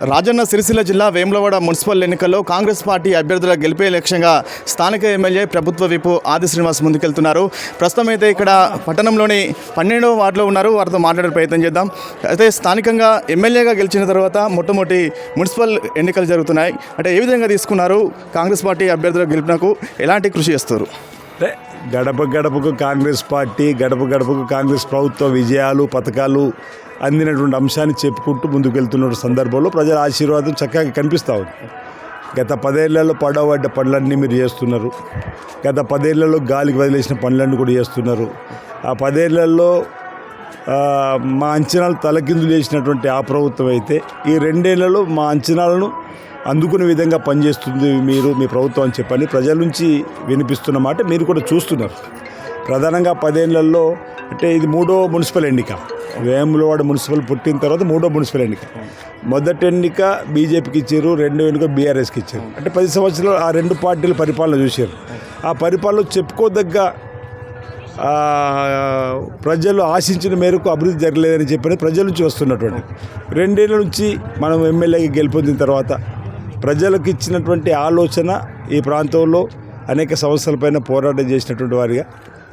రాజన్న సిరిసిల్ల జిల్లా వేములవాడ మున్సిపల్ ఎన్నికల్లో కాంగ్రెస్ పార్టీ అభ్యర్థుల గెలిపే లక్ష్యంగా స్థానిక ఎమ్మెల్యే ప్రభుత్వ విపు ఆది శ్రీనివాస్ ముందుకెళ్తున్నారు. ప్రస్తుతం అయితే ఇక్కడ పట్టణంలోని పన్నెండవ వార్డులో ఉన్నారు. వారితో మాట్లాడే ప్రయత్నం చేద్దాం. అయితే స్థానికంగా ఎమ్మెల్యేగా గెలిచిన తర్వాత మొట్టమొదటి మున్సిపల్ ఎన్నికలు జరుగుతున్నాయి. అంటే ఏ విధంగా తీసుకున్నారు కాంగ్రెస్ పార్టీ అభ్యర్థుల గెలుపునకు? ఎలాంటి కృషి చేస్తారు? గడప గడపకు కాంగ్రెస్ పార్టీ గడప గడపకు కాంగ్రెస్ ప్రభుత్వ విజయాలు పథకాలు అందినటువంటి అంశాన్ని చెప్పుకుంటూ ముందుకెళ్తున్న సందర్భంలో ప్రజల ఆశీర్వాదం చక్కగా కనిపిస్తూ ఉంది. గత పదేళ్ళలో పడవడ్డ పనులన్నీ మీరు చేస్తున్నారు. గత పదేళ్ళలో గాలికి వదిలేసిన పనులన్నీ కూడా చేస్తున్నారు. ఆ పదేళ్ళలో మా అంచనాలు తలకిందులు చేసినటువంటి ఆ ప్రభుత్వం అయితే ఈ రెండేళ్ళలో మా అంచనాలను అందుకునే విధంగా పనిచేస్తుంది మీరు మీ ప్రభుత్వం అని చెప్పని ప్రజల నుంచి వినిపిస్తున్న మాట మీరు కూడా చూస్తున్నారు. ప్రధానంగా పదేళ్ళలో అంటే ఇది మూడో మున్సిపల్ ఎన్నిక. వేములవాడ మున్సిపల్ పుట్టిన తర్వాత మూడో మున్సిపల్ ఎన్నిక. మొదటి ఎన్నిక బీజేపీకి ఇచ్చారు రెండో ఎన్నిక బీఆర్ఎస్కి ఇచ్చారు. అంటే పది సంవత్సరాలు ఆ రెండు పార్టీల పరిపాలన చూశారు. ఆ పరిపాలన చెప్పుకోదగ్గ ప్రజలు ఆశించిన మేరకు అభివృద్ధి జరగలేదని చెప్పని ప్రజల నుంచి వస్తున్నటువంటి. రెండేళ్ళ నుంచి మనం ఎమ్మెల్యేకి గెలుపొందిన తర్వాత ప్రజలకు ఇచ్చినటువంటి ఆలోచన ఈ ప్రాంతంలో అనేక సమస్యలపైన పోరాటం చేసినటువంటి వారిగా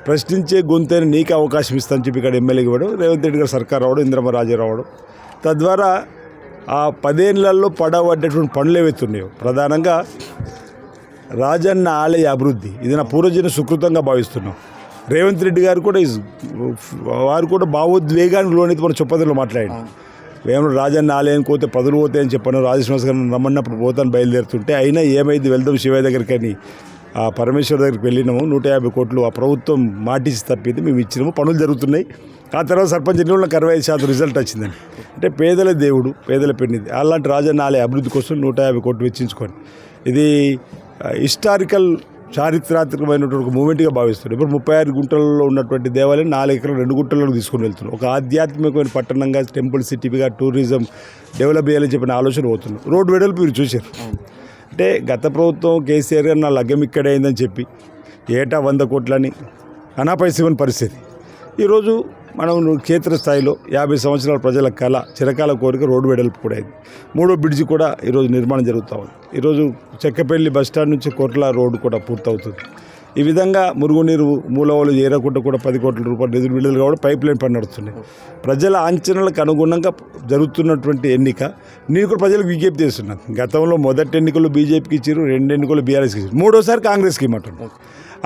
ప్రశ్నించే గొంతైన నీకు అవకాశం ఇస్తానని చెప్పి ఇక్కడ ఎమ్మెల్యేకి ఇవ్వడం రేవంత్ రెడ్డి గారు సర్కార్ రావడం ఇంద్రమ్మ రాజు రావడం. తద్వారా ఆ పదేళ్ళలో పడబడ్డటువంటి పనులు ఏవైతున్నాయో ప్రధానంగా రాజన్న ఆలయ అభివృద్ధి ఇది నా పూర్వజన సుకృతంగా భావిస్తున్నాం. రేవంత్ రెడ్డి గారు కూడా వారు కూడా భావోద్వేగానికి లోనైతే మనం చొప్పదలో మాట్లాడి వేమన రాజన్న ఆలయానికి పోతే పదులు పోతాయని చెప్పాను రాజశ్వాస గారిని రమ్మన్నప్పుడు పోతాను బయలుదేరుతుంటే అయినా ఏమైంది వెళ్దాం శివయ్య దగ్గరికి అని ఆ పరమేశ్వర్ దగ్గరికి వెళ్ళినాము. నూట యాభై కోట్లు ఆ ప్రభుత్వం మాటిచ్చి తప్పింది మేము ఇచ్చినాము. పనులు జరుగుతున్నాయి. ఆ తర్వాత సర్పంచ్ ఎన్నికలకు అరవై ఐదు శాతం రిజల్ట్ వచ్చిందండి. అంటే పేదల దేవుడు పేదల పెన్నిది అలాంటి రాజన్న ఆలయ అభివృద్ధి కోసం నూట యాభై కోట్లు వెచ్చించుకోండి ఇది హిస్టారికల్ చారిత్రాత్మకమైనటువంటి ఒక మూమెంట్గా భావిస్తున్నాడు. ఇప్పుడు ముప్పై ఆరు గుంటల్లో ఉన్నటువంటి దేవాలయం నాలుగు ఎకరాలు రెండు గుంటల్లోకి తీసుకొని వెళ్తున్నాం ఒక ఆధ్యాత్మికమైన పట్టణంగా టెంపుల్ సిటీగా టూరిజం డెవలప్ చేయాలని చెప్పిన ఆలోచన పోతున్నాం రోడ్డు వెడల్పు మీరు చూశారు. అంటే గత ప్రభుత్వం కేసీఆర్ గారు నా లగ్గం ఇక్కడే అయిందని చెప్పి ఏటా వంద కోట్లని అనాపైసమైన పరిస్థితి. ఈరోజు మనం క్షేత్రస్థాయిలో యాభై సంవత్సరాల ప్రజల కళ చిరకాల కోరిక రోడ్డు వెడల్పు కూడా అయింది. మూడో బ్రిడ్జి కూడా ఈరోజు నిర్మాణం జరుగుతూ ఉంది. ఈరోజు చెక్కపల్లి బస్టాండ్ నుంచి కోట్ల రోడ్డు కూడా పూర్తవుతుంది. ఈ విధంగా మురుగునీరు మూలవలు చేరకుండా కూడా పది కోట్ల రూపాయలు నిధులు విడుదల కావడం పైప్ లైన్ పని నడుస్తున్నాయి. ప్రజల అంచనాలకు అనుగుణంగా జరుగుతున్నటువంటి ఎన్నిక నేను కూడా ప్రజలకు విజ్ఞప్తి చేస్తున్నాను గతంలో మొదటి ఎన్నికల్లో బీజేపీకి ఇచ్చారు రెండు ఎన్నికలు బీఆర్ఎస్కి ఇచ్చారు. మూడోసారి కాంగ్రెస్కి ఇమ్మంటున్నారు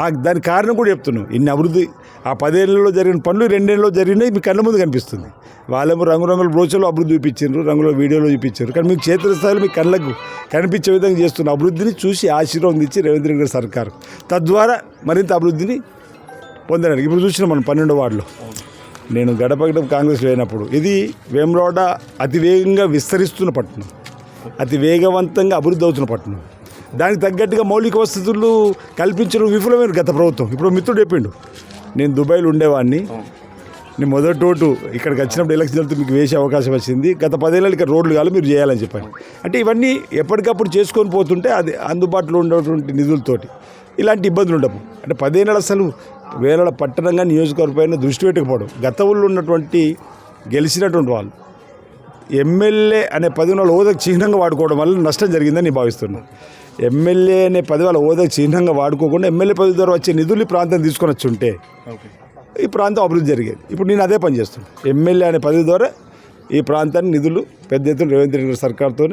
ఆ దాని కారణం కూడా చెప్తున్నాం. ఇన్ని అభివృద్ధి ఆ పదేళ్ళలో జరిగిన పనులు రెండేళ్ళలో జరిగినాయి మీ కళ్ళ ముందు కనిపిస్తుంది. వాళ్ళేమో రంగురంగుల బ్రోచర్లో అభివృద్ధి చూపించారు రంగుల వీడియోలో చూపించారు. కానీ మీకు క్షేత్రస్థాయిలో మీ కళ్ళకు కనిపించే విధంగా చేస్తున్న అభివృద్ధిని చూసి ఆశీర్వాదం ఇచ్చి రేవంత్ రెడ్డి గారి సర్కారు. తద్వారా మరింత అభివృద్ధిని పొందడానికి. ఇప్పుడు చూసిన మనం పన్నెండు వార్డులో. నేను గడప గడప కాంగ్రెస్ లేనప్పుడు ఇది వేమరోడ అతి వేగంగా విస్తరిస్తున్న పట్టణం. అతి వేగవంతంగా అభివృద్ధి అవుతున్న పట్టణం. దానికి తగ్గట్టుగా మౌలిక వసతులు కల్పించడం విఫలమైన గత ప్రభుత్వం. ఇప్పుడు మిత్రుడు చెప్పిండు నేను దుబాయ్లో ఉండేవాడిని. నేను మొదటి రోడ్డు ఇక్కడికి వచ్చినప్పుడు ఎలక్షన్ జరుగుతూ మీకు వేసే అవకాశం వచ్చింది. గత పదేళ్ళు ఇక్కడ రోడ్లు కాదు మీరు చేయాలని చెప్పండి అంటే ఇవన్నీ ఎప్పటికప్పుడు చేసుకొని పోతుంటే అది అందుబాటులో ఉన్నటువంటి నిధులతోటి ఇలాంటి ఇబ్బందులు ఉండవు. అంటే పదేళ్ళు అసలు వేల పట్టణంగా నియోజకవర్గం దృష్టి పెట్టకపోవడం. గతంలో ఉన్నటువంటి గెలిచినటువంటి వాళ్ళు ఎమ్మెల్యే అనే పదవి వాళ్ళ హోదాకు చిహ్నంగా వాడుకోవడం వల్ల నష్టం జరిగిందని నేను భావిస్తున్నాను ఎమ్మెల్యే అనే పదవి వాళ్ళ హోదాకు చిహ్నంగా వాడుకోకుండా ఎమ్మెల్యే పదవి ద్వారా వచ్చే నిధులు ప్రాంతం తీసుకొని వచ్చి ఉంటే ఈ ప్రాంతం అభివృద్ధి జరిగేది. ఇప్పుడు నేను అదే పని చేస్తున్నాను ఎమ్మెల్యే అనే పదవి ద్వారా ఈ ప్రాంతాన్ని నిధులు పెద్ద ఎత్తున రేవంత్ రెడ్డి గారి సర్కార్తో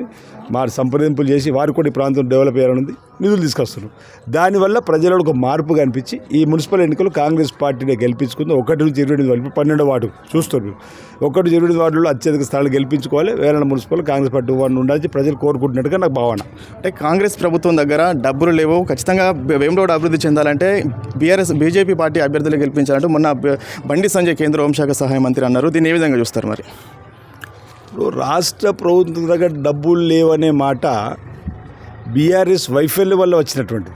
మా సంప్రదింపులు చేసి వారు కూడా ఈ ప్రాంతం డెవలప్ చేయాలనుంది నిధులు తీసుకొస్తున్నారు. దానివల్ల ప్రజలలో ఒక మార్పు కనిపించి ఈ మున్సిపల్ ఎన్నికలు కాంగ్రెస్ పార్టీనే గెలిపించుకుంది. ఒకటి నుంచి ఇరవై ఎనిమిది వరకు పన్నెండు వార్డు చూస్తున్నారు. ఒకటి ఇరవై ఎనిమిది వార్డులో అత్యధిక స్థానాలు గెలిపించుకోవాలి. వేరే మున్సిపల్ కాంగ్రెస్ పార్టీ వాడిని ఉండాలని ప్రజలు కోరుకుంటున్నట్టుగా నాకు భావన. అంటే కాంగ్రెస్ ప్రభుత్వం దగ్గర డబ్బులు లేవు. ఖచ్చితంగా వేములవాడ అభివృద్ధి చెందాలంటే బీఆర్ఎస్ బీజేపీ పార్టీ అభ్యర్థులు గెలిపించాలంటే మొన్న బండి సంజయ్ కేంద్ర హోంశాఖ సహాయ మంత్రి అన్నారు. దీన్ని ఏ విధంగా చూస్తారు మరి? ఇప్పుడు రాష్ట్ర ప్రభుత్వం దగ్గర డబ్బులు లేవనే మాట బీఆర్ఎస్ వైఫల్యం వల్ల వచ్చినటువంటిది.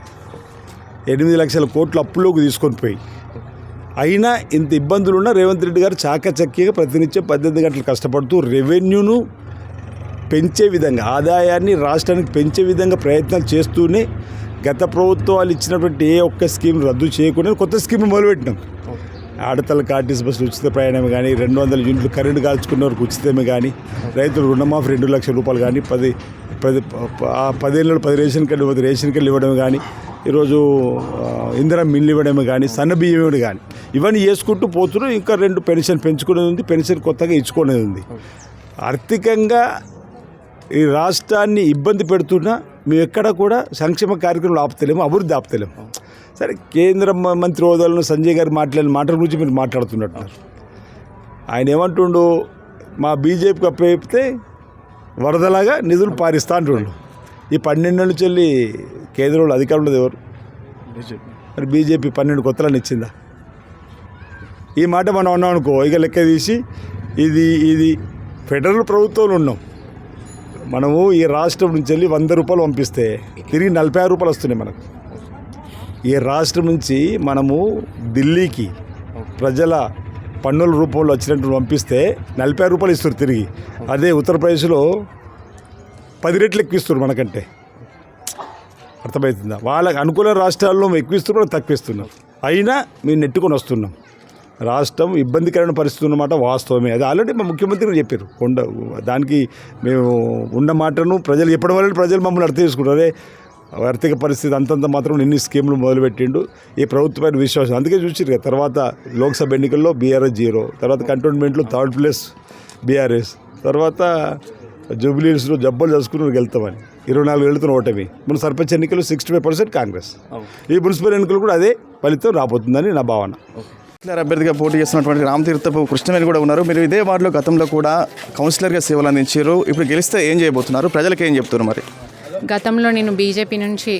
ఎనిమిది లక్షల కోట్లు అప్పులోకి తీసుకొని పోయి. అయినా ఇంత ఇబ్బందులున్నా రేవంత్ రెడ్డి గారు చాకచక్యంగా ప్రతినిత్యం పద్దెనిమిది గంటలు కష్టపడుతూ రెవెన్యూను పెంచే విధంగా ఆదాయాన్ని రాష్ట్రానికి పెంచే విధంగా ప్రయత్నాలు చేస్తూనే గత ప్రభుత్వాలు ఇచ్చినటువంటి ఏ ఒక్క స్కీమ్ రద్దు చేయకుండా కొత్త స్కీమ్ మొదలుపెట్టినాం. ఆడతలకు ఆర్టీసీ బస్సులు ఉచిత ప్రయాణం కానీ రెండు వందల యూనిట్లు కరెంటు కాల్చుకున్న వరకు ఉచితమే కానీ రైతులు రుణమాఫీ రెండు లక్షల రూపాయలు కానీ పది పది ప- ఆ పది రేషన్ కార్డు పది రేషన్ కార్డులు ఇవ్వడం కానీ ఈరోజు ఇందిరా మిల్లు ఇవ్వడమే కానీ సన్న బియ్యం ఇవ్వడం కానీ ఇవన్నీ చేసుకుంటూ పోతున్నారు ఇంకా రెండు పెన్షన్ పెంచుకునేది ఉంది పెన్షన్ కొత్తగా ఇచ్చుకునేది ఉంది. ఆర్థికంగా ఈ రాష్ట్రాన్ని ఇబ్బంది పెడుతున్నా మేము ఎక్కడ కూడా సంక్షేమ కార్యక్రమాలు ఆపుతలేము అభివృద్ధి ఆపుతలేము. సరే కేంద్ర మంత్రి హోదాలో సంజయ్ గారు మాట్లాడిన మాటల గురించి మీరు మాట్లాడుతున్నట్టున్నారు. ఆయన ఏమంటుండు మా బీజేపీకి అప్పగితే వరదలాగా నిధులు పారిస్తా అంటుండు. ఈ పన్నెండు నుంచి వెళ్ళి కేంద్రంలో అధికారులు ఎవరు? మరి బీజేపీ పన్నెండు కొత్తలను ఇచ్చిందా? ఈ మాట మనం అన్నాం అనుకో ఇక లెక్క తీసి ఇది ఇది ఫెడరల్ ప్రభుత్వంలో ఉన్నాం. మనము ఈ రాష్ట్రం నుంచి వెళ్ళి వంద రూపాయలు పంపిస్తే తిరిగి నలభై ఆరు రూపాయలు వస్తున్నాయి మనకు. ఈ రాష్ట్రం నుంచి మనము ఢిల్లీకి ప్రజల పన్నుల రూపంలో వచ్చినట్టు పంపిస్తే నలభై రూపాయలు ఇస్తారు తిరిగి. అదే ఉత్తరప్రదేశ్లో పది రెట్లు ఎక్కువిస్తారు మనకంటే. అర్థమవుతుందా? వాళ్ళకి అనుకూల రాష్ట్రాల్లో ఎక్కువ ఇస్తున్నారు మనం అయినా మేము నెట్టుకొని వస్తున్నాం. రాష్ట్రం ఇబ్బందికరమైన పరిస్థితి ఉన్నమాట వాస్తవమే. అది ఆల్రెడీ మా ముఖ్యమంత్రి చెప్పారు. కొండ దానికి మేము ఉన్న మాటను ప్రజలు చెప్పడం వల్ల ప్రజలు మమ్మల్ని అర్థం చేసుకుంటారు? అదే ఆర్థిక పరిస్థితి అంతంత మాత్రం ఎన్ని స్కీములు మొదలుపెట్టిండు. ఈ ప్రభుత్వమైన విశ్వాసం. అందుకే చూసిరు కదా తర్వాత లోక్సభ ఎన్నికల్లో బీఆర్ఎస్ జీరో తర్వాత కంటోన్మెంట్లో థర్డ్ ప్లేస్ బీఆర్ఎస్ తర్వాత జూబిలీస్లో జబ్బలు చేసుకుని వెళ్తామని ఇరవై నాలుగు వెళ్తున్న ఓటమి. మన సర్పంచ్ ఎన్నికలు సిక్స్టీ ఫైవ్ పర్సెంట్ కాంగ్రెస్. ఈ మున్సిపల్ ఎన్నికలు కూడా అదే ఫలితం రాబోతుందని నా భావన. కౌన్సిలర్ అభ్యర్థిగా పోటీ చేస్తున్నటువంటి రామతీర్థపు కృష్ణవేణి కూడా ఉన్నారు. మీరు ఇదే వార్డులో గతంలో కూడా కౌన్సిలర్గా సేవలు అందించారు. ఇప్పుడు గెలిస్తే ఏం చేయబోతున్నారు? ప్రజలకు ఏం చెప్తున్నారు మరి? గతంలో నేను బీజేపీ నుంచి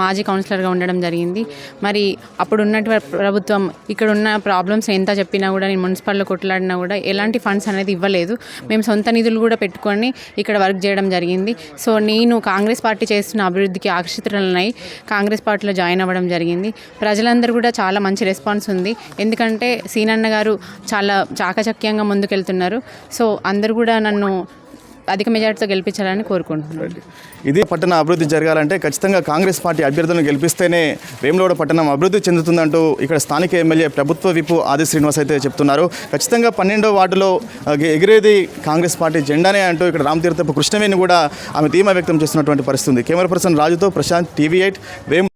మాజీ కౌన్సిలర్గా ఉండడం జరిగింది. మరి అప్పుడు ఉన్నటువంటి ప్రభుత్వం ఇక్కడ ఉన్న ప్రాబ్లమ్స్ ఎంత చెప్పినా కూడా నేను మున్సిపాల్లో కొట్లాడినా కూడా ఎలాంటి ఫండ్స్ అనేది ఇవ్వలేదు. మేము సొంత నిధులు కూడా పెట్టుకొని ఇక్కడ వర్క్ చేయడం జరిగింది. సో నేను కాంగ్రెస్ పార్టీ చేస్తున్న అభివృద్ధికి ఆకర్షితులనై కాంగ్రెస్ పార్టీలో జాయిన్ అవ్వడం జరిగింది. ప్రజలందరూ కూడా చాలా మంచి రెస్పాన్స్ ఉంది. ఎందుకంటే సీనన్న గారు చాలా చాకచక్యంగా ముందుకెళ్తున్నారు. సో అందరూ కూడా నన్ను అధిక మెజార్టీతో గెలిపించాలని కోరుకుంటున్నాను. ఇదే పట్టణ అభివృద్ధి జరగాలంటే ఖచ్చితంగా కాంగ్రెస్ పార్టీ అభ్యర్థులను గెలిపిస్తేనే వేములవాడ పట్టణం అభివృద్ధి చెందుతుందంటూ ఇక్కడ స్థానిక ఎమ్మెల్యే ప్రభుత్వ విపు ఆది శ్రీనివాస్ అయితే చెప్తున్నారు. ఖచ్చితంగా పన్నెండో వార్డులో ఎగిరేది కాంగ్రెస్ పార్టీ జెండానే అంటూ ఇక్కడ రామతీర్థపు కృష్ణవేణి కూడా ఆమె ధీమా వ్యక్తం చేస్తున్నటువంటి పరిస్థితి ఉంది. కెమెరా పర్సన్ రాజుతో ప్రశాంత్ టీవీ ఎయిట్ వేము